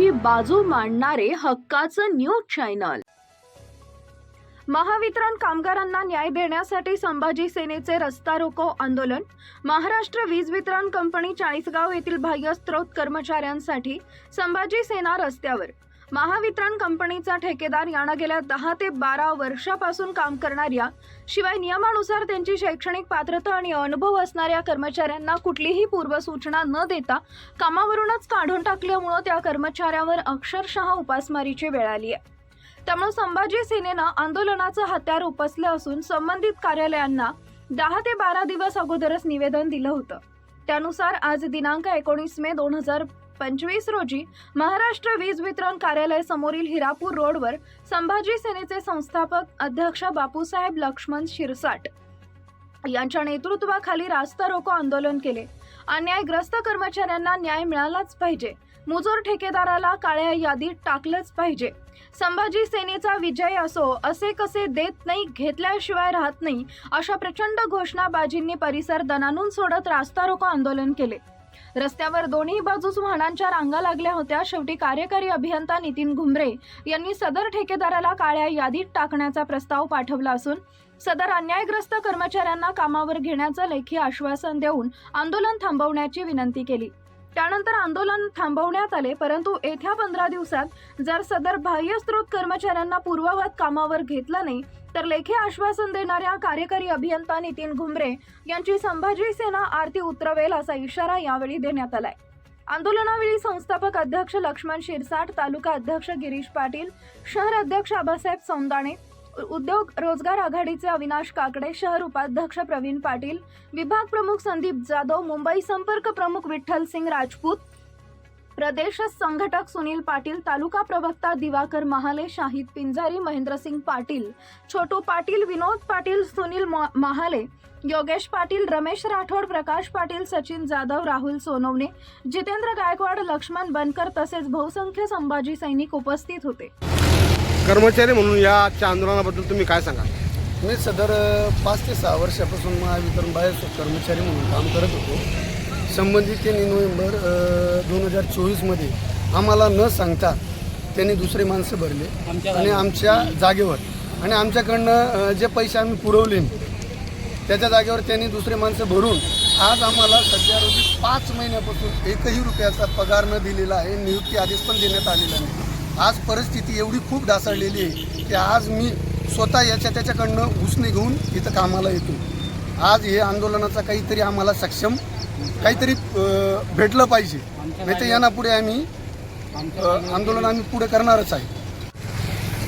शेतकऱ्यांची बाजू मांडणारे हक्काचं न्यूज चॅनल. महावितरण कामगारांना न्याय देण्यासाठी संभाजी सेनेचे रस्ता रोको आंदोलन. महाराष्ट्र वीज वितरण कंपनी चाळीसगाव येथील बाह्यस्त्रोत कर्मचाऱ्यांसाठी संभाजी सेना रस्त्यावर. महावितरण कंपनीचा ठेकेदार यानं गेल्या दहा ते बारा वर्षापासून काम करणाऱ्या शिवाय नियमानुसार त्यांची शैक्षणिक पात्रता आणि अनुभव असणाऱ्या कर्मचाऱ्यांना कुठलीही पूर्वसूचना न देता कामावरूनच काढून टाकल्यामुळं त्या कर्मचाऱ्यावर अक्षरशः उपासमारीची वेळ आली आहे. त्यामुळे संभाजी सेनेनं आंदोलनाचं हत्यार उपसलं असून संबंधित कार्यालयांना दहा ते बारा दिवस अगोदरच निवेदन दिलं होतं. त्यानुसार आज दिनांक एकोणीस मे दोन हजार पंचवीस रोजी महाराष्ट्र वीज वितरण कार्यालय समोरील हिरापूर रोडवर संभाजी सेनेचे संस्थापक अध्यक्ष बापूसाहेब लक्ष्मण शिरसाट यांच्या नेतृत्वाखाली रास्ता रोको आंदोलन केले. अन्यायग्रस्त कर्मचाऱ्यांना न्याय मिळालाच पाहिजे. मुजोर ठेकेदाराला काळ्या यादीत टाकलंच पाहिजे. संभाजी सेनेचा विजय असो असे कसे देत नाही घेतल्याशिवाय राहत नाही अशा प्रचंड घोषणाबाजींनी परिसर दणानून सोडत रास्ता रोको आंदोलन केले. रस्त्यावर दोन्ही बाजूस वाहनांच्या रांगा लागल्या होत्या. शेवटी कार्यकारी अभियंता नितीन घुमरे यांनी सदर ठेकेदाराला काळ्या यादीत टाकण्याचा प्रस्ताव पाठवला असून सदर अन्यायग्रस्त कर्मचाऱ्यांना कामावर घेण्याचं लेखी आश्वासन देऊन आंदोलन थांबवण्याची विनंती केली. त्यानंतर आंदोलन थांबवण्यात आले परंतु येत्या पंधरा दिवसात जर सदर बाह्य स्त्रोत कर्मचाऱ्यांना पूर्ववत कामावर घेतलं नाही तर लेखी आश्वासन देणाऱ्या कार्यकारी अभियंता नितीन घुमरे यांची संभाजी सेना आरती उतरवेल असा इशारा यावेळी देण्यात आलाय. आंदोलनावेळी संस्थापक अध्यक्ष लक्ष्मण शिरसाट तालुका अध्यक्ष गिरीश पाटील शहर अध्यक्ष आबासाहेब सौंदाणे उद्योग रोजगार आघाडीचे अविनाश काकडे शहर उपाध्यक्ष प्रवीण पाटील विभाग प्रमुख संदीप जाधव मुंबई संपर्क प्रमुख विठ्ठल सिंग राजपूत प्रदेश संघटक सुनील पाटील तालुका प्रवक्ता दिवाकर महाले शाहिद पिंजारी महेंद्रसिंग पाटील छोटू पाटील विनोद पाटील सुनील म- महाले योगेश पाटील रमेश राठोड प्रकाश पाटील सचिन जाधव राहुल सोनवणे जितेंद्र गायकवाड लक्ष्मण बनकर तसेच बहुसंख्य संभाजी सैनिक उपस्थित होते. कर्मचारी म्हणून या आजच्या आंदोलनाबद्दल तुम्ही काय सांगा मी सदर पाच ते सहा वर्षापासून महावितरण बाहेर कर्मचारी म्हणून काम करत होतो. संबंधित त्यांनी नोव्हेंबर दोन हजार चोवीसमध्ये आम्हाला न सांगता त्यांनी दुसरे माणसं भरले आणि आमच्या जागेवर. आणि आमच्याकडनं जे पैसे आम्ही पुरवले त्याच्या जागेवर त्यांनी दुसरे माणसं भरून आज आम्हाला सध्या रोजी पाच महिन्यापासून एकही रुपयाचा पगार न दिलेला आहे नियुक्ती आदेश पण देण्यात आलेला नाही. आज परिस्थिती एवढी खूप ढासळलेली आहे की आज मी स्वतः याच्या त्याच्याकडनं उसने घेऊन इथं कामाला येतो. आज हे आंदोलनाचा काहीतरी आम्हाला सक्षम काहीतरी भेटलं पाहिजे. नाही तर यानापुढे आम्ही अ, आंदोलन आम्ही पुढे करणारच आहे.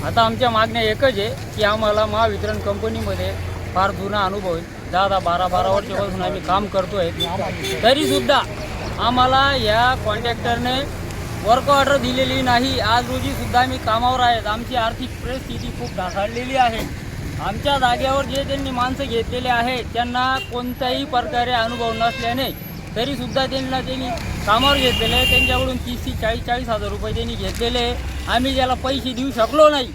आता आमच्या मागण्या एकच आहे की आम्हाला महावितरण कंपनीमध्ये फार जुना अनुभव आहे. दहा दहा बारा बारा वर्षापासून आम्ही काम करतो आहे तरीसुद्धा आम्हाला या कॉन्ट्रॅक्टरने वर्क ऑर्डर दिलेली नाही. आज रोजीसुद्धा आम्ही कामावर आहेत. आमची आर्थिक परिस्थिती खूप ढासळलेली आहे. आमच्या जागेवर जे त्यांनी माणसं घेतलेले आहेत त्यांना कोणत्याही प्रकारे अनुभव नसल्याने तरीसुद्धा त्यांना त्यांनी कामावर घेतलेले आहे. त्यांच्याकडून तीस ते चाळीस चाळीस हजार रुपये त्यांनी घेतलेले आम्ही ज्याला पैसे देऊ शकलो नाही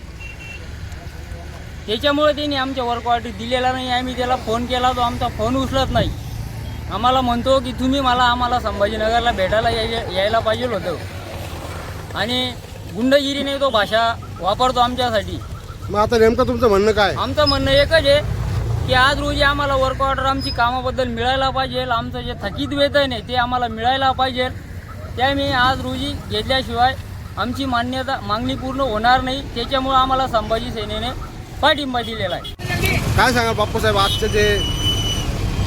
त्याच्यामुळे त्यांनी आमच्या वर्क ऑर्डर दिलेला नाही. आम्ही त्याला फोन केला तो आमचा फोन उचलत नाही. आम्हाला म्हणतो की तुम्ही मला आम्हाला संभाजीनगरला भेटायला यायला पाहिजे होतं. आणि गुंडगिरीने तो भाषा वापरतो आमच्यासाठी. मग आता नेमकं तुमचं म्हणणं काय? आमचं म्हणणं एकच आहे की आज रोजी आम्हाला वर्क ऑर्डर आमची कामाबद्दल मिळायला पाहिजे आमचं जे थकीत वेतन आहे ते आम्हाला मिळायला पाहिजे. ते मी आज रोजी घेतल्याशिवाय आमची मान्यता मागणी पूर्ण होणार नाही. त्याच्यामुळं आम्हाला संभाजी सेनेने पाठिंबा दिलेला आहे. काय सांगा बापूसाहेब आजचं जे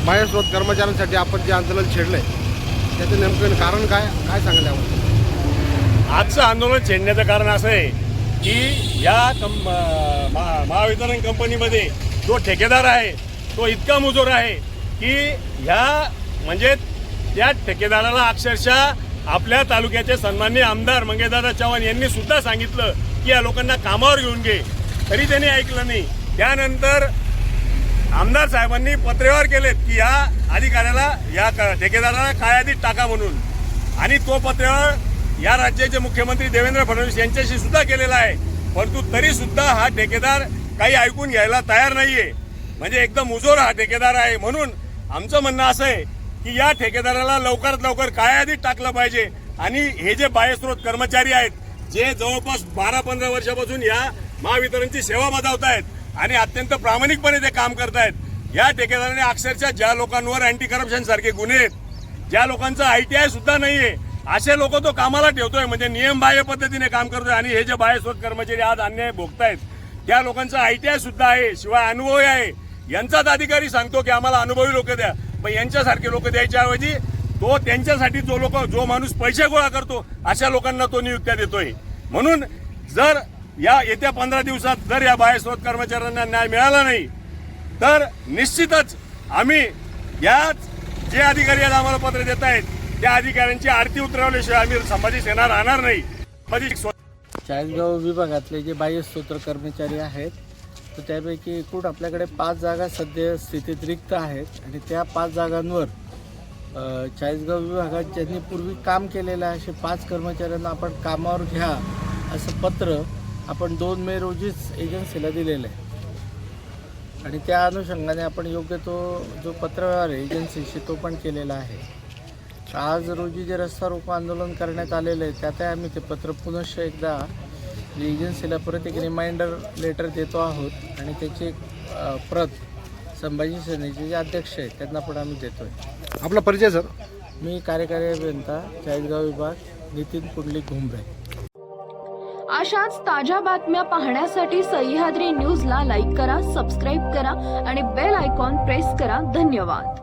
बाहेर स्रोत कर्मचाऱ्यांसाठी आपण जे आंदोलन छेडलंय त्याचं नेमकं कारण काय? काय सांगाल यावर? आजचं आंदोलन छेडण्याचं कारण असं आहे की या कं महा महावितरण कंपनीमध्ये जो ठेकेदार आहे तो इतका मुजोर आहे की ह्या म्हणजे त्या ठेकेदाराला अक्षरशः आपल्या तालुक्याचे सन्मान्य आमदार मंगेशदादा चव्हाण यांनी सुद्धा सांगितलं की या लोकांना कामावर घेऊन घे. तरी त्यांनी ऐकलं नाही. त्यानंतर आमदार साहेबांनी पत्रव्यवहार केलेत की या अधिकाऱ्याला या ठेकेदाराला कायादीत टाका म्हणून. आणि तो पत्रव्यवहार या राज्याचे मुख्यमंत्री देवेंद्र फडणवीस यांच्याशी सुद्धा केलेला आहे. परंतु तरी सुद्धा हा ठेकेदार काही ऐकून घ्यायला तयार नाहीये. म्हणजे एकदम मुजोर हा ठेकेदार आहे म्हणून आमचं म्हणणं असं आहे की या ठेकेदाराला लवकरात लवकर कायादीत टाकलं पाहिजे. आणि हे जे बाह्यस्रोत कर्मचारी आहेत जे जवळपास बारा पंधरा वर्षापासून या महावितरणची सेवा बजावत आहेत आणि अत्यंत प्रामाणिकपणे ते काम करतायत या ठेकेदाराने अक्षरशः ज्या लोकांवर अँटी करप्शन सारखे गुन्हे आहेत ज्या लोकांचं आय टी आय सुद्धा नाही आहे असे लोक तो कामाला ठेवतोय म्हणजे नियमबाह्य पद्धतीने काम करतोय आणि हे जे बाह्यस्वत कर्मचारी आज अन्याय भोगतायत त्या लोकांचा आयटीआय सुद्धा आहे शिवाय अनुभवी आहे. यांचाच अधिकारी सांगतो की आम्हाला अनुभवी लोक द्या. पण यांच्यासारखे लोक द्यायच्याऐवजी तो त्यांच्यासाठी जो लोक जो माणूस पैसे गोळा करतो अशा लोकांना तो नियुक्त्या देतोय. म्हणून जर या येत्या पंधरा दिवसात जर या बाह्यस्रोत कर्मचाऱ्यांना न्याय मिळाला नाही तर निश्चितच आम्ही याच जे अधिकारी आज आम्हाला पत्र देत आहेत त्या अधिकाऱ्यांची आरती उतरवल्याशिवाय आम्ही संभाजी सेना राहणार नाही. चाळीसगाव विभागातले जे बाह्यस्तोत्र कर्मचारी आहेत तर त्यापैकी एकूण आपल्याकडे पाच जागा सध्या स्थितीत रिक्त आहेत आणि त्या पाच जागांवर चाळीसगाव विभागात ज्यांनी पूर्वी काम केलेलं आहे असे पाच कर्मचाऱ्यांना आपण कामावर घ्या असं पत्र आपण दोन मे रोजीच एजन्सीला दिलेलं आहे. आणि त्या अनुषंगाने आपण योग्य तो जो पत्रव्यवहार एजन्सीशी तो पण केलेला आहे. आज रोजी जे रस्ता रोको आंदोलन करण्यात आलेलं आहे त्यातही आम्ही ते पत्र पुनश्च एकदा एजन्सीला परत एक रिमाइंडर लेटर देतो आहोत. आणि त्याची एक अ, प्रत संभाजी सेनेचे जे अध्यक्ष आहेत त्यांना पण आम्ही देतो आहे आपला परिचय सर? मी कार्यकारी अभियंता चाळीसगाव विभाग नितीन पुंडलिक घुंबरे. अशाच ताज्या बातम्या पाहण्यासाठी सह्याद्री न्यूजला लाईक करा सबस्क्राईब करा आणि बेल आयकॉन प्रेस करा. धन्यवाद.